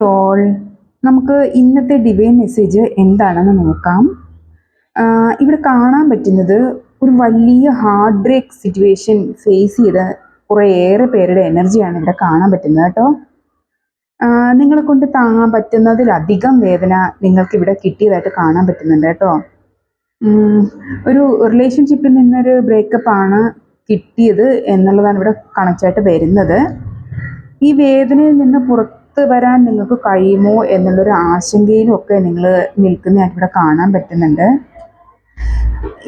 Soul നമുക്ക് ഇന്നത്തെ divine message എന്താണെന്ന് നോക്കാം. ഇവിടെ കാണാൻ പറ്റുന്നത് ഒരു വലിയ ഹാർഡ് ബ്രേക്ക് സിറ്റുവേഷൻ ഫേസ് ചെയ്ത കുറേയേറെ പേരുടെ എനർജിയാണ് ഇവിടെ കാണാൻ പറ്റുന്നത് കേട്ടോ. നിങ്ങളെ കൊണ്ട് താങ്ങാൻ പറ്റുന്നതിലധികം വേദന നിങ്ങൾക്ക് ഇവിടെ കിട്ടിയതായിട്ട് കാണാൻ പറ്റുന്നുണ്ട് കേട്ടോ. ഒരു റിലേഷൻഷിപ്പിൽ നിന്നൊരു ബ്രേക്കപ്പ് ആണ് കിട്ടിയത് എന്നുള്ളതാണ് ഇവിടെ കണക്റ്റായിട്ട് വരുന്നത്. ഈ വേദനയിൽ നിന്ന് പുറത്ത് വരാൻ നിങ്ങൾക്ക് കഴിയുമോ എന്നുള്ളൊരു ആശങ്കയിലും ഒക്കെ നിങ്ങൾ നിൽക്കുന്നതായിട്ട് ഇവിടെ കാണാൻ പറ്റുന്നുണ്ട്.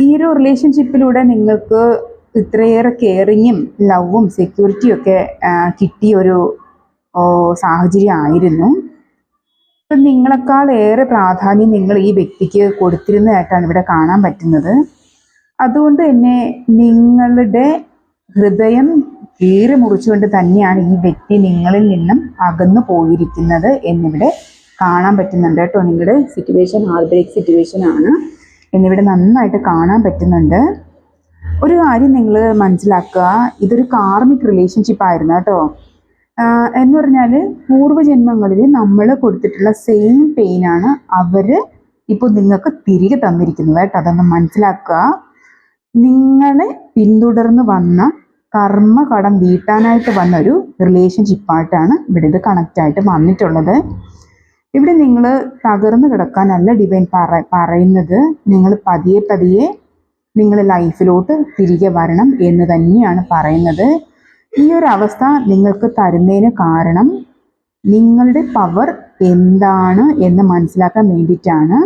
ഈ ഒരു റിലേഷൻഷിപ്പിലൂടെ നിങ്ങൾക്ക് ഇത്രയേറെ കെയറിങ്ങും ലവും സെക്യൂരിറ്റിയും ഒക്കെ കിട്ടിയ ഒരു സാഹചര്യം ആയിരുന്നു. അപ്പം നിങ്ങളെക്കാൾ ഏറെ പ്രാധാന്യം നിങ്ങൾ ഈ വ്യക്തിക്ക് കൊടുത്തിരുന്നതായിട്ടാണ് ഇവിടെ കാണാൻ പറ്റുന്നത്. അതുകൊണ്ട് തന്നെ നിങ്ങളുടെ ഹൃദയം കീറി മുറിച്ചുകൊണ്ട് തന്നെയാണ് ഈ വ്യക്തി നിങ്ങളിൽ നിന്നും അകന്നു പോയിരിക്കുന്നത് എന്നിവിടെ കാണാൻ പറ്റുന്നുണ്ട്. കേട്ടോ നിങ്ങളുടെ സിറ്റുവേഷൻ ഹാർട്ട് ബ്രേക്ക് സിറ്റുവേഷൻ ആണ്. എന്നിവിടെ നന്നായിട്ട് കാണാൻ പറ്റുന്നുണ്ട്. ഒരു കാര്യം നിങ്ങൾ മനസ്സിലാക്കുക. ഇതൊരു കാർമിക് റിലേഷൻഷിപ്പ് ആയിരുന്നു കേട്ടോ. എന്ന് പറഞ്ഞാൽ പൂർവജന്മങ്ങളിൽ നമ്മൾ കൊടുത്തിട്ടുള്ള സെയിം പെയിൻ ആണ് അവർ ഇപ്പോൾ നിങ്ങൾക്ക് തിരികെ തന്നിരിക്കുന്നത് കേട്ടോ. അതൊന്ന് മനസ്സിലാക്കുക. നിങ്ങളെ പിന്തുടർന്ന് വന്ന കർമ്മ കടം വീട്ടാനായിട്ട് വന്ന ഒരു റിലേഷൻഷിപ്പായിട്ടാണ് ഇവിടെ ഇത് കണക്റ്റ് ആയിട്ട് വന്നിട്ടുള്ളത്. ഇവിടെ നിങ്ങൾ തകർന്നു കിടക്കാനല്ല ഡിവൈൻ പറ പറയുന്നത്. നിങ്ങൾ പതിയെ പതിയെ നിങ്ങൾ ലൈഫിലോട്ട് തിരികെ വരണം എന്ന് തന്നെയാണ് പറയുന്നത്. ഈ ഒരു അവസ്ഥ നിങ്ങൾക്ക് തരുന്നതിന് കാരണം നിങ്ങളുടെ പവർ എന്താണ് എന്ന് മനസ്സിലാക്കാൻ വേണ്ടിയിട്ടാണ്.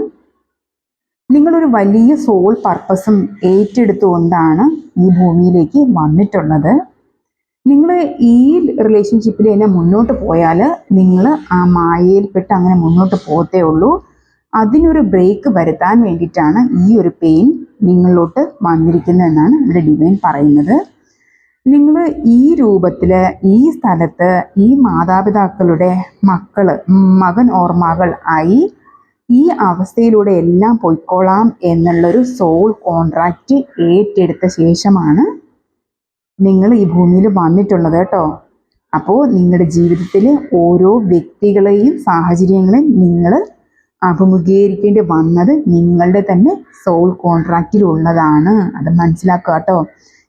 നിങ്ങളൊരു വലിയ സോൾ പർപ്പസും ഏറ്റെടുത്തുകൊണ്ടാണ് ഈ ഭൂമിയിലേക്ക് വന്നിട്ടുള്ളത്. നിങ്ങൾ ഈ റിലേഷൻഷിപ്പിൽ തന്നെ മുന്നോട്ട് പോയാൽ നിങ്ങൾ ആ മായയിൽപ്പെട്ട് അങ്ങനെ മുന്നോട്ട് പോകത്തേ ഉള്ളൂ. അതിനൊരു ബ്രേക്ക് വരുത്താൻ വേണ്ടിയിട്ടാണ് ഈ ഒരു പെയിൻ നിങ്ങളിലോട്ട് വന്നിരിക്കുന്നതെന്നാണ് ഇവിടെ ഡിവൈൻ പറയുന്നത്. നിങ്ങൾ ഈ രൂപത്തിൽ ഈ സ്ഥലത്ത് ഈ മാതാപിതാക്കളുടെ മക്കൾ മകൻ ഓർ മകൾ ആയി ഈ അവസ്ഥയിലൂടെ എല്ലാം പൊയ്ക്കോളാം എന്നുള്ളൊരു സോൾ കോൺട്രാക്റ്റ് ഏറ്റെടുത്ത ശേഷമാണ് നിങ്ങൾ ഈ ഭൂമിയിൽ വന്നിട്ടുള്ളത് കേട്ടോ. അപ്പോൾ നിങ്ങളുടെ ജീവിതത്തിൽ ഓരോ വ്യക്തികളെയും സാഹചര്യങ്ങളെയും നിങ്ങൾ അഭിമുഖീകരിക്കേണ്ടി വന്നത് നിങ്ങളുടെ തന്നെ സോൾ കോൺട്രാക്റ്റിലുള്ളതാണ് അത് മനസ്സിലാക്കുക കേട്ടോ.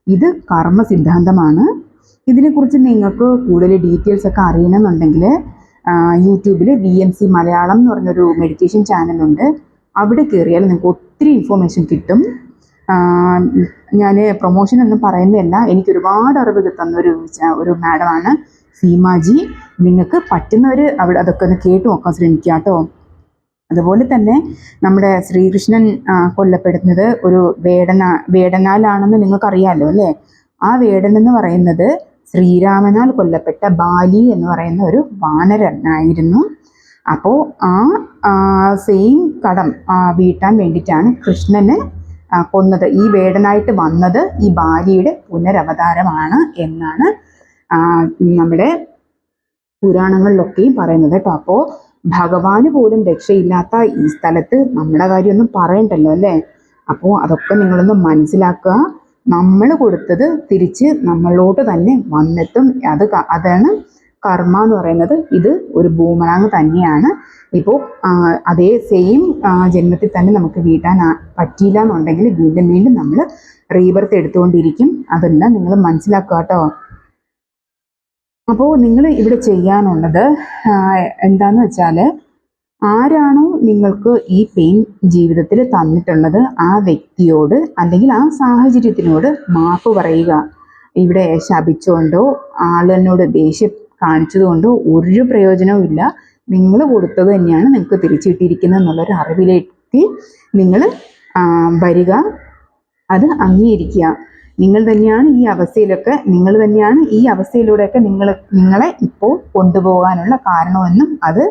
ഇത് കർമ്മ സിദ്ധാന്തമാണ്. ഇതിനെക്കുറിച്ച് നിങ്ങൾക്ക് കൂടുതൽ ഡീറ്റെയിൽസ് ഒക്കെ അറിയണമെന്നുണ്ടെങ്കിൽ യൂട്യൂബിൽ വി എം സി മലയാളം എന്ന് പറഞ്ഞൊരു മെഡിറ്റേഷൻ ചാനലുണ്ട് അവിടെ കയറിയാൽ നിങ്ങൾക്ക് ഒത്തിരി ഇൻഫോർമേഷൻ കിട്ടും. ഞാൻ പ്രൊമോഷൻ ഒന്നും പറയുന്നതല്ല. എനിക്ക് ഒരുപാട് അറിവ് തന്ന ഒരു ഒരു മാഡമാണ് സീമാജി. നിങ്ങൾക്ക് പറ്റുന്നവർ അവിടെ അതൊക്കെ ഒന്ന് കേട്ട് നോക്കാൻ ശ്രമിക്കുക കേട്ടോ അതുപോലെ തന്നെ നമ്മുടെ ശ്രീകൃഷ്ണൻ കൊല്ലപ്പെടുന്നത് ഒരു വേടന വേടനാലാണെന്ന് നിങ്ങൾക്കറിയാമല്ലോ അല്ലേ? ആ വേടൻ എന്ന് പറയുന്നത് ശ്രീരാമനാൽ കൊല്ലപ്പെട്ട ബാലി എന്ന് പറയുന്ന ഒരു വാനരനായിരുന്നു. അപ്പോൾ ആ സെയിം കടം വീട്ടാൻ വേണ്ടിയിട്ടാണ് കൃഷ്ണന് കൊന്നത്. ഈ വേടനായിട്ട് വന്നത് ഈ ബാലിയുടെ പുനരവതാരമാണ് എന്നാണ് നമ്മുടെ പുരാണങ്ങളിലൊക്കെയും പറയുന്നത് കേട്ടോ. അപ്പോൾ ഭഗവാന് പോലും രക്ഷയില്ലാത്ത ഈ സ്ഥലത്ത് നമ്മുടെ കാര്യമൊന്നും പറയണ്ടല്ലോ അല്ലേ? അപ്പോൾ അതൊക്കെ നിങ്ങളൊന്ന് മനസ്സിലാക്കുക. നമ്മൾ കൊടുത്തത് തിരിച്ച് നമ്മളോട്ട് തന്നെ വന്നെത്തും. അത് അതാണ് കർമ്മ എന്ന് പറയുന്നത്. ഇത് ഒരു ബൂമറാങ് തന്നെയാണ്. ഇപ്പോൾ അതേ സെയിം ജന്മത്തിൽ തന്നെ നമുക്ക് വീട്ടാൻ പറ്റിയില്ല എന്നുണ്ടെങ്കിൽ വീണ്ടും വീണ്ടും നമ്മൾ റീബർത്ത് എടുത്തുകൊണ്ടിരിക്കും. അതെല്ലാം നിങ്ങൾ മനസ്സിലാക്കുക കേട്ടോ. അപ്പോൾ നിങ്ങൾ ഇവിടെ ചെയ്യാനുള്ളത് എന്താന്ന് വെച്ചാൽ ആരാണോ നിങ്ങൾക്ക് ഈ പെയിൻ ജീവിതത്തിൽ തന്നിട്ടുള്ളത് ആ വ്യക്തിയോട് അല്ലെങ്കിൽ ആ സാഹചര്യത്തിനോട് മാപ്പ് പറയുക. ഇവിടെ ശപിച്ചുകൊണ്ടോ ആളിനോട് ദേഷ്യം കാണിച്ചതുകൊണ്ടോ ഒരു പ്രയോജനവും ഇല്ല. നിങ്ങൾ കൊടുത്തത് തന്നെയാണ് നിങ്ങൾക്ക് തിരിച്ചു കിട്ടിയിരിക്കുന്നത് എന്നുള്ളൊരു അറിവിലേക്ക് നിങ്ങൾ വരിക. അത് അംഗീകരിക്കുക. നിങ്ങൾ തന്നെയാണ് ഈ അവസ്ഥയിലൊക്കെ നിങ്ങൾ തന്നെയാണ് ഈ അവസ്ഥയിലൂടെയൊക്കെ നിങ്ങൾ നിങ്ങളെ ഇപ്പോൾ കൊണ്ടുപോകാനുള്ള കാരണമെന്നും അത്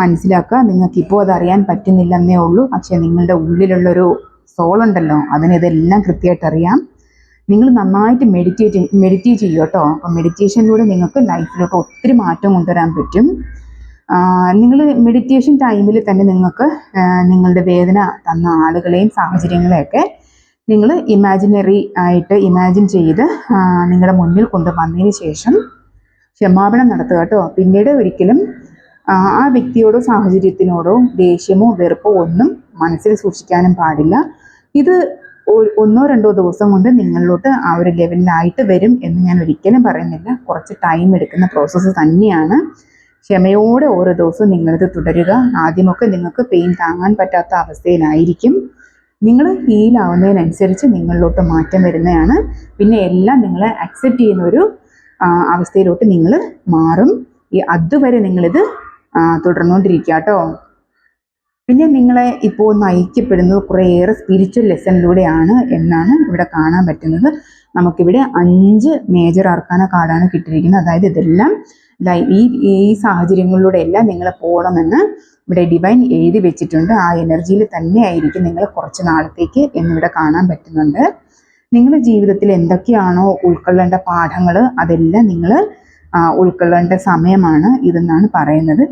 മനസ്സിലാക്കുക. നിങ്ങൾക്ക് ഇപ്പോൾ അത് അറിയാൻ പറ്റുന്നില്ലെന്നേ ഉള്ളൂ. പക്ഷേ നിങ്ങളുടെ ഉള്ളിലുള്ളൊരു സോൾ ഉണ്ടല്ലോ അതിന് ഇതെല്ലാം കൃത്യമായിട്ട് അറിയാം. നിങ്ങൾ നന്നായിട്ട് മെഡിറ്റേറ്റ് മെഡിറ്റേറ്റ് ചെയ്യുക കേട്ടോ. അപ്പം മെഡിറ്റേഷനിലൂടെ നിങ്ങൾക്ക് ലൈഫിലോട്ട് ഒത്തിരി മാറ്റം കൊണ്ടുവരാൻ പറ്റും. നിങ്ങൾ മെഡിറ്റേഷൻ ടൈമിൽ തന്നെ നിങ്ങൾക്ക് നിങ്ങളുടെ വേദന തന്ന ആളുകളെയും സാഹചര്യങ്ങളെയൊക്കെ നിങ്ങൾ ഇമാജിനറി ആയിട്ട് ഇമാജിൻ ചെയ്ത് നിങ്ങളുടെ മുന്നിൽ കൊണ്ടുവന്നതിന് ശേഷം ക്ഷമാപണം നടത്തുക കേട്ടോ. പിന്നീട് ഒരിക്കലും ആ വ്യക്തിയോടോ സാഹചര്യത്തിനോടോ ദേഷ്യമോ വെറുപ്പോ ഒന്നും മനസ്സിൽ സൂക്ഷിക്കാനും പാടില്ല. ഇത് ഒന്നോ രണ്ടോ ദിവസം കൊണ്ട് നിങ്ങളിലോട്ട് ആ ഒരു ലെവലിലായിട്ട് വരും എന്ന് ഞാൻ ഒരിക്കലും പറയുന്നില്ല. കുറച്ച് ടൈം എടുക്കുന്ന പ്രോസസ്സ് തന്നെയാണ്. ക്ഷമയോടെ ഓരോ ദിവസവും നിങ്ങളിത് തുടരുക. ആദ്യമൊക്കെ നിങ്ങൾക്ക് പെയിൻ താങ്ങാൻ പറ്റാത്ത അവസ്ഥയിലായിരിക്കും. നിങ്ങൾ ഹീലാവുന്നതിനനുസരിച്ച് നിങ്ങളിലോട്ട് മാറ്റം വരുന്നതാണ്. പിന്നെ എല്ലാം നിങ്ങളെ അക്സെപ്റ്റ് ചെയ്യുന്ന ഒരു അവസ്ഥയിലോട്ട് നിങ്ങൾ മാറും. അതുവരെ നിങ്ങളിത് തുടർന്നുകൊണ്ടിരിക്കുക കേട്ടോ പിന്നെ നിങ്ങളെ ഇപ്പോൾ നയിക്കപ്പെടുന്നത് കുറേയേറെ സ്പിരിച്വൽ ലെസണിലൂടെയാണ് എന്നാണ് ഇവിടെ കാണാൻ പറ്റുന്നത്. നമുക്കിവിടെ അഞ്ച് മേജർ അർക്കാന കാർഡാണ് കിട്ടിയിരിക്കുന്നത്. അതായത് ഇതെല്ലാം ഈ ഈ സാഹചര്യങ്ങളിലൂടെ എല്ലാം നിങ്ങൾ പോകണമെന്ന് ഇവിടെ ഡിവൈൻ എഴുതി വെച്ചിട്ടുണ്ട്. ആ എനർജിയിൽ തന്നെ ആയിരിക്കും നിങ്ങൾ കുറച്ച് നാളത്തേക്ക് എന്നിവിടെ കാണാൻ പറ്റുന്നുണ്ട്. നിങ്ങളുടെ ജീവിതത്തിൽ എന്തൊക്കെയാണോ ഉൾക്കൊള്ളേണ്ട പാഠങ്ങൾ അതെല്ലാം നിങ്ങൾ ഉൾക്കൊള്ളേണ്ട സമയമാണ് ഇതെന്നാണ് പറയുന്നത്.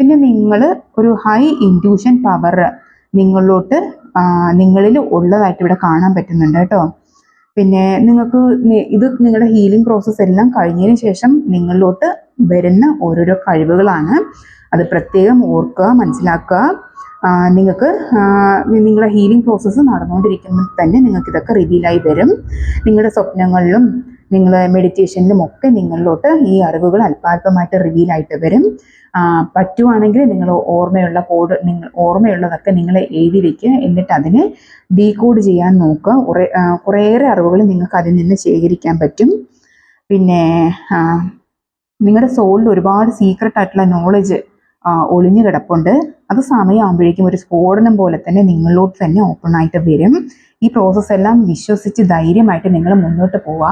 പിന്നെ നിങ്ങൾ ഒരു ഹൈ ഇന്റ്യൂഷൻ പവർ നിങ്ങളിലോട്ട് നിങ്ങളിൽ ഉള്ളതായിട്ട് ഇവിടെ കാണാൻ പറ്റുന്നുണ്ട് കേട്ടോ. പിന്നെ നിങ്ങൾക്ക് ഇത് നിങ്ങളുടെ ഹീലിംഗ് പ്രോസസ്സ് എല്ലാം കഴിഞ്ഞതിന് ശേഷം നിങ്ങളിലോട്ട് വരുന്ന ഓരോരോ കഴിവുകളാണ്. അത് പ്രത്യേകം ഓർക്കുക മനസ്സിലാക്കുക. നിങ്ങൾക്ക് നിങ്ങളുടെ ഹീലിംഗ് പ്രോസസ്സ് നടന്നുകൊണ്ടിരിക്കുമ്പോൾ തന്നെ നിങ്ങൾക്ക് ഇതൊക്കെ റിവീലായി വരും. നിങ്ങളുടെ സ്വപ്നങ്ങളിലും നിങ്ങൾ മെഡിറ്റേഷനിലും ഒക്കെ നിങ്ങളിലോട്ട് ഈ അറിവുകൾ അല്പാൽപമായിട്ട് റിവീലായിട്ട് വരും. ആ, പറ്റുവാണെങ്കിൽ നിങ്ങൾ ഓർമ്മയുള്ള കോഡ് നിങ്ങൾ ഓർമ്മയുള്ളതൊക്കെ നിങ്ങൾ എഴുതി വയ്ക്കുക എന്നിട്ട് അതിനെ ഡീകോഡ് ചെയ്യാൻ നോക്കുക. കുറേ കുറേയേറെ അറിവുകൾ നിങ്ങൾക്ക് അതിൽ നിന്ന് ശേഖരിക്കാൻ പറ്റും. പിന്നെ നിങ്ങളുടെ സോളിൽ ഒരുപാട് സീക്രട്ട് ആയിട്ടുള്ള നോളജ് ഒളിഞ്ഞു കിടപ്പുണ്ട്. അത് സമയമാകുമ്പോഴേക്കും ഒരു സ്ഫോടനം പോലെ തന്നെ നിങ്ങളിലോട്ട് തന്നെ ഓപ്പൺ ആയിട്ട് വരും. ഈ പ്രോസസ്സെല്ലാം വിശ്വസിച്ച് ധൈര്യമായിട്ട് നിങ്ങൾ മുന്നോട്ട് പോവുക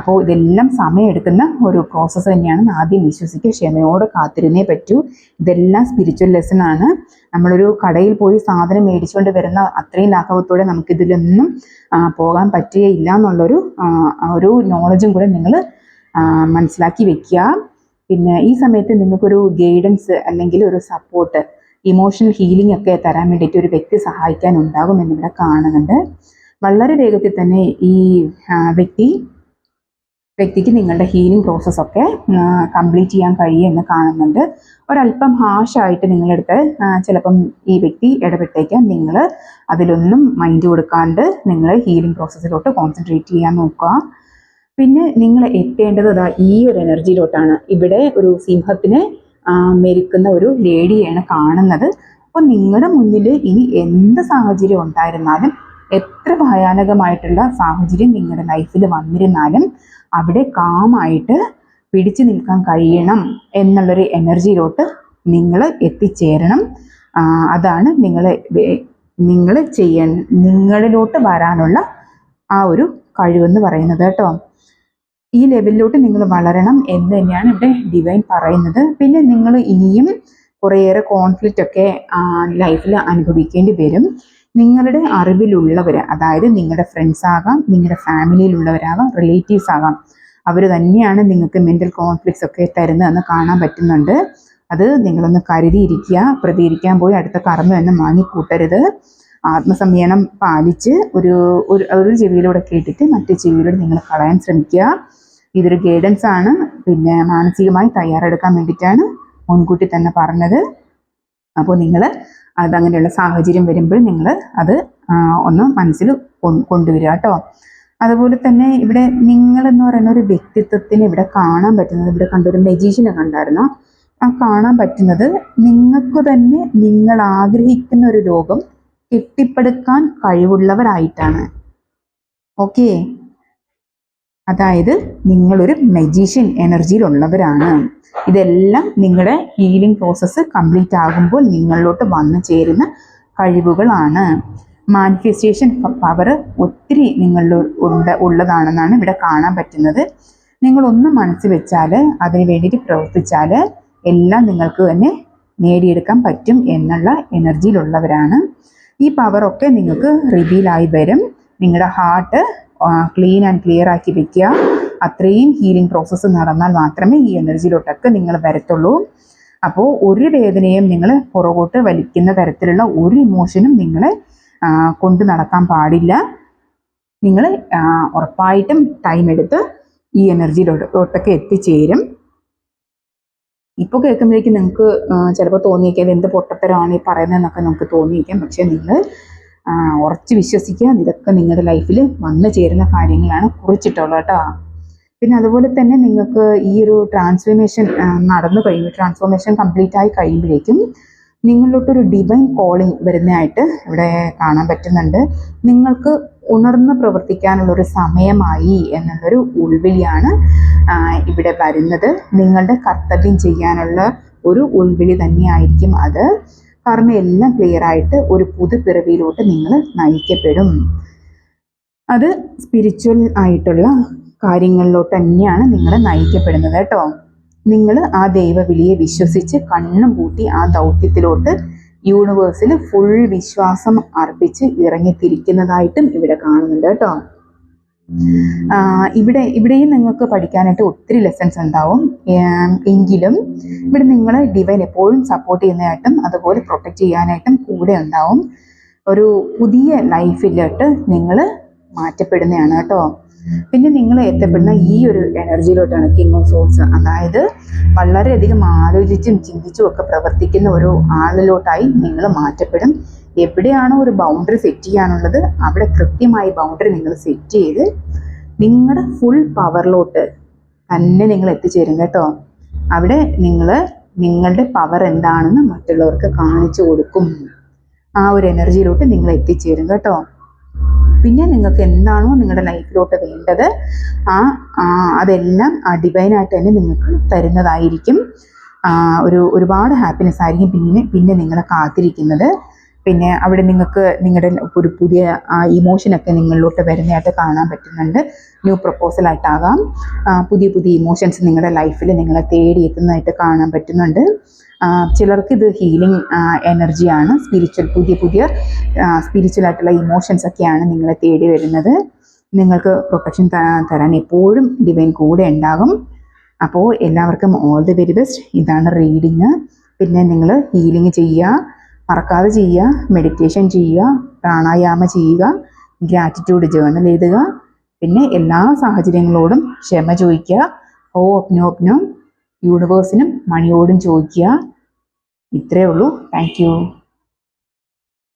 അപ്പോൾ ഇതെല്ലാം സമയമെടുക്കുന്ന ഒരു പ്രോസസ്സ് തന്നെയാണ്. ആദ്യം വിശ്വസിക്കുക ക്ഷമയോട് കാത്തിരുന്നേ പറ്റൂ. ഇതെല്ലാം സ്പിരിച്വൽ ലെസൺ ആണ്. നമ്മളൊരു കടയിൽ പോയി സാധനം മേടിച്ചുകൊണ്ട് വരുന്ന അത്രയും ലാഘവത്തോടെ നമുക്കിതിലൊന്നും പോകാൻ പറ്റുകയില്ല എന്നുള്ളൊരു ഒരു നോളജും കൂടെ നിങ്ങൾ മനസ്സിലാക്കി വെക്കുക. പിന്നെ ഈ സമയത്ത് നിങ്ങൾക്കൊരു ഗൈഡൻസ് അല്ലെങ്കിൽ ഒരു സപ്പോർട്ട് ഇമോഷണൽ ഹീലിംഗ് ഒക്കെ തരാൻ വേണ്ടിയിട്ട് ഒരു വ്യക്തി സഹായിക്കാൻ ഉണ്ടാകും എന്നിവിടെ കാണുന്നുണ്ട്. വളരെ വേഗത്തിൽ തന്നെ ഈ വ്യക്തി വ്യക്തിക്ക് നിങ്ങളുടെ ഹീലിംഗ് പ്രോസസ്സൊക്കെ കംപ്ലീറ്റ് ചെയ്യാൻ കഴിയുമെന്ന് കാണുന്നുണ്ട്. ഒരല്പം ഹാഷായിട്ട് നിങ്ങളെടുത്ത് ചിലപ്പം ഈ വ്യക്തി ഇടപെട്ടേക്കാം. നിങ്ങൾ അതിലൊന്നും മൈൻഡ് കൊടുക്കാണ്ട് നിങ്ങൾ ഹീലിംഗ് പ്രോസസ്സിലോട്ട് കോൺസെൻട്രേറ്റ് ചെയ്യാൻ നോക്കുക. പിന്നെ നിങ്ങൾ എത്തേണ്ടത് അതാ ഈ ഒരു എനർജിയിലോട്ടാണ് ഇവിടെ ഒരു സിംഹത്തിനെ മെരുക്കുന്ന ഒരു ലേഡിയാണ് കാണുന്നത്. അപ്പോൾ നിങ്ങളുടെ മുന്നിൽ ഇനി എന്ത് സാഹചര്യം ഉണ്ടായിരുന്നാലും എത്ര ഭയാനകമായിട്ടുള്ള സാഹചര്യം നിങ്ങളുടെ ലൈഫിൽ വന്നിരുന്നാലും അവിടെ കാമായിട്ട് പിടിച്ചു നിൽക്കാൻ കഴിയണം എന്നുള്ളൊരു എനർജിയിലോട്ട് നിങ്ങൾ എത്തിച്ചേരണം. അതാണ് നിങ്ങൾ നിങ്ങൾ ചെയ്യ നിങ്ങളിലോട്ട് വരാനുള്ള ആ ഒരു കഴിവെന്ന് പറയുന്നത് കേട്ടോ. ഈ ലെവലിലോട്ട് നിങ്ങൾ വളരണം എന്ന് തന്നെയാണ് ഇവിടെ ഡിവൈൻ പറയുന്നത്. പിന്നെ നിങ്ങൾ ഇനിയും കുറേയേറെ കോൺഫ്ലിക്റ്റ് ഒക്കെ ലൈഫിൽ അനുഭവിക്കേണ്ടി വരും. നിങ്ങളുടെ അറിവിലുള്ളവർ അതായത് നിങ്ങളുടെ ഫ്രണ്ട്സ് ആകാം നിങ്ങളുടെ ഫാമിലിയിലുള്ളവരാകാം റിലേറ്റീവ്സ് ആകാം. അവർ തന്നെയാണ് നിങ്ങൾക്ക് മെന്റൽ കോൺഫ്ലിക്ട്സ് ഒക്കെ തരുന്നതെന്ന് കാണാൻ പറ്റുന്നുണ്ട്. അത് നിങ്ങളൊന്ന് കരുതിയിരിക്കുക പ്രതികരിക്കാൻ പോയി അടുത്ത കർമ്മം എന്ന് വാങ്ങിക്കൂട്ടരുത് ആത്മസംയനം പാലിച്ച് ഒരു ഒരു ഒരു ചെവിയിലൂടെ കേട്ടിട്ട് മറ്റു ചെവിയിലൂടെ നിങ്ങൾ കളയാൻ ശ്രമിക്കുക. ഇതൊരു ഗൈഡൻസ് ആണ്. പിന്നെ മാനസികമായി തയ്യാറെടുക്കാൻ വേണ്ടിയിട്ടാണ് മുൻകൂട്ടി തന്നെ പറഞ്ഞത്. അപ്പോൾ നിങ്ങൾ അതങ്ങനെയുള്ള സാഹചര്യം വരുമ്പോൾ നിങ്ങൾ അത് ഒന്ന് മനസ്സിൽ കൊണ്ടുവരിക കേട്ടോ. അതുപോലെ തന്നെ ഇവിടെ നിങ്ങൾ എന്ന് പറയുന്ന ഒരു വ്യക്തിത്വത്തിന് ഇവിടെ കാണാൻ പറ്റുന്നത് ഇവിടെ കണ്ട ഒരു മെജീഷ്യനെ കണ്ടായിരുന്നു? ആ കാണാൻ പറ്റുന്നത് നിങ്ങൾക്ക് തന്നെ നിങ്ങൾ ആഗ്രഹിക്കുന്ന ഒരു രോഗം കെട്ടിപ്പടുക്കാൻ കഴിവുള്ളവരായിട്ടാണ്. ഓക്കെ? അതായത് നിങ്ങളൊരു മെജീഷ്യൻ എനർജിയിലുള്ളവരാണ് ഇതെല്ലാം നിങ്ങളുടെ ഹീലിംഗ് പ്രോസസ്സ് കംപ്ലീറ്റ് ആകുമ്പോൾ നിങ്ങളിലോട്ട് വന്നു ചേരുന്ന കഴിവുകളാണ്. മാനിഫെസ്റ്റേഷൻ പവർ ഒത്തിരി നിങ്ങളിൽ ഉണ്ട് ഉള്ളതാണെന്നാണ് ഇവിടെ കാണാൻ പറ്റുന്നത്. നിങ്ങളൊന്ന് മനസ്സ് വെച്ചാൽ അതിന് വേണ്ടിയിട്ട് പ്രവർത്തിച്ചാൽ എല്ലാം നിങ്ങൾക്ക് തന്നെ നേടിയെടുക്കാൻ പറ്റും എന്നുള്ള എനർജിയിലുള്ളവരാണ്. ഈ പവറൊക്കെ നിങ്ങൾക്ക് റിവീലായി വരും. നിങ്ങളുടെ ഹാർട്ട് ക്ലീൻ ആൻഡ് ക്ലിയർ ആക്കി വെക്കുക. അത്രയും ഹീലിംഗ് പ്രോസസ്സ് നടന്നാൽ മാത്രമേ ഈ എനർജിയിലോട്ടൊക്കെ നിങ്ങൾ വരത്തുള്ളൂ. അപ്പോൾ ഒരു വേദനയും നിങ്ങൾ പുറകോട്ട് വലിക്കുന്ന തരത്തിലുള്ള ഒരു ഇമോഷനും നിങ്ങൾ കൊണ്ടു നടക്കാൻ പാടില്ല. നിങ്ങൾ ഉറപ്പായിട്ടും ടൈം എടുത്ത് ഈ എനർജിയിലോട്ടൊക്കെ എത്തിച്ചേരും. ഇപ്പൊ കേൾക്കുമ്പോഴേക്കും നിങ്ങൾക്ക് ചിലപ്പോൾ തോന്നിയേക്കാം എന്ത് പൊട്ടത്തരമാണ് ഈ പറയുന്നതെന്നൊക്കെ നമുക്ക് തോന്നിയേക്കാം. പക്ഷേ നിങ്ങൾ ഉറച്ച് വിശ്വസിക്കുക. ഇതൊക്കെ നിങ്ങളുടെ ലൈഫിൽ വന്നു ചേരുന്ന കാര്യങ്ങളാണ് കുറിച്ചിട്ടുള്ളത് കേട്ടോ. പിന്നെ അതുപോലെ തന്നെ നിങ്ങൾക്ക് ഈ ഒരു ട്രാൻസ്ഫോർമേഷൻ നടന്നു കഴിയുമ്പോൾ ട്രാൻസ്ഫോർമേഷൻ കംപ്ലീറ്റ് ആയി കഴിയുമ്പോഴേക്കും നിങ്ങളിലോട്ടൊരു ഡിവൈൻ കോളിംഗ് വരുന്നതായിട്ട് ഇവിടെ കാണാൻ പറ്റുന്നുണ്ട്. നിങ്ങൾക്ക് ഉണർന്ന് പ്രവർത്തിക്കാനുള്ള ഒരു സമയമായി എന്നുള്ളൊരു ഉൾവിളിയാണ് ഇവിടെ വരുന്നത്. നിങ്ങളുടെ കർത്തവ്യം ചെയ്യാനുള്ള ഒരു ഉൾവിളി തന്നെയായിരിക്കും അത്. എല്ലാം ക്ലിയർ ആയിട്ട് ഒരു പുതുപിറവിയിലോട്ട് നിങ്ങൾ നയിക്കപ്പെടും. അത് സ്പിരിച്വൽ ആയിട്ടുള്ള കാര്യങ്ങളിലോട്ട് തന്നെയാണ് നിങ്ങൾ നയിക്കപ്പെടുന്നത് കേട്ടോ. നിങ്ങൾ ആ ദൈവവിളിയെ വിശ്വസിച്ച് കണ്ണും പൂട്ടി ആ ദൗത്യത്തിലോട്ട് യൂണിവേഴ്സിൽ ഫുൾ വിശ്വാസം അർപ്പിച്ച് ഇറങ്ങിത്തിരിക്കുന്നതായിട്ടും ഇവിടെ കാണുന്നുണ്ട് കേട്ടോ. ഇവിടെ ഇവിടെയും നിങ്ങൾക്ക് പഠിക്കാനായിട്ട് ഒത്തിരി ലെസൺസ് ഉണ്ടാവും. എങ്കിലും ഇവിടെ നിങ്ങൾ ഡിവൈൻ എപ്പോഴും സപ്പോർട്ട് ചെയ്യുന്നതായിട്ടും അതുപോലെ പ്രൊട്ടക്റ്റ് ചെയ്യാനായിട്ടും കൂടെ ഉണ്ടാവും. ഒരു പുതിയ ലൈഫിലോട്ട് നിങ്ങൾ മാറ്റപ്പെടുന്നതാണ് കേട്ടോ. പിന്നെ നിങ്ങൾ എത്തപ്പെടുന്ന ഈ ഒരു എനർജിയിലോട്ടാണ് കിങ് ഓഫ് സോൾസ് അതായത് വളരെയധികം ആലോചിച്ചും ചിന്തിച്ചും ഒക്കെ പ്രവർത്തിക്കുന്ന ഒരു ആളിലോട്ടായി നിങ്ങൾ മാറ്റപ്പെടും. എവിടെയാണോ ഒരു ബൗണ്ടറി സെറ്റ് ചെയ്യാനുള്ളത് അവിടെ കൃത്യമായി ബൗണ്ടറി നിങ്ങൾ സെറ്റ് ചെയ്ത് നിങ്ങളുടെ ഫുൾ പവറിലോട്ട് തന്നെ നിങ്ങൾ എത്തിച്ചേരും കേട്ടോ. അവിടെ നിങ്ങൾ നിങ്ങളുടെ പവർ എന്താണെന്ന് മറ്റുള്ളവർക്ക് കാണിച്ചു കൊടുക്കും. ആ ഒരു എനർജിയിലോട്ട് നിങ്ങൾ എത്തിച്ചേരും കേട്ടോ. പിന്നെ നിങ്ങൾക്ക് എന്താണോ നിങ്ങളുടെ ലൈഫിലോട്ട് വേണ്ടത് ആ അതെല്ലാം ആ തന്നെ നിങ്ങൾക്ക് തരുന്നതായിരിക്കും. ഒരു ഒരുപാട് ഹാപ്പിനെസ് ആയിരിക്കും പിന്നെ പിന്നെ നിങ്ങളെ കാത്തിരിക്കുന്നത്. പിന്നെ അവിടെ നിങ്ങൾക്ക് നിങ്ങളുടെ ഒരു പുതിയ ഇമോഷനൊക്കെ നിങ്ങളിലോട്ട് വരുന്നതായിട്ട് കാണാൻ പറ്റുന്നുണ്ട്. ന്യൂ പ്രപ്പോസലായിട്ടാകാം പുതിയ പുതിയ ഇമോഷൻസ് നിങ്ങളുടെ ലൈഫിൽ നിങ്ങളെ തേടി എത്തുന്നതായിട്ട് കാണാൻ പറ്റുന്നുണ്ട്. ചിലർക്ക് ഇത് ഹീലിംഗ് എനർജിയാണ് സ്പിരിച്വൽ പുതിയ പുതിയ സ്പിരിച്വൽ ആയിട്ടുള്ള ഇമോഷൻസ് ഒക്കെയാണ് നിങ്ങളെ തേടി വരുന്നത്. നിങ്ങൾക്ക് പ്രൊട്ടക്ഷൻ തരാൻ എപ്പോഴും ഡിവൈൻ കൂടെ ഉണ്ടാകും. അപ്പോൾ എല്ലാവർക്കും ഓൾ ദി വെരി ബെസ്റ്റ് ഇതാണ് റീഡിങ് പിന്നെ നിങ്ങൾ ഹീലിംഗ് ചെയ്യുക മറക്കാതെ ചെയ്യുക മെഡിറ്റേഷൻ ചെയ്യുക പ്രാണായാമ ചെയ്യുക ഗ്രാറ്റിറ്റ്യൂഡ് ജേർണൽ എഴുതുക പിന്നെ എല്ലാ സാഹചര്യങ്ങളോടും ക്ഷമ ചോദിക്കുക. ഓ ഒപ്നോ ഒപ്നോ യൂണിവേഴ്സിനും മണിയോടും ചോദിക്കുക. ഇത്രയേ ഉള്ളൂ. താങ്ക്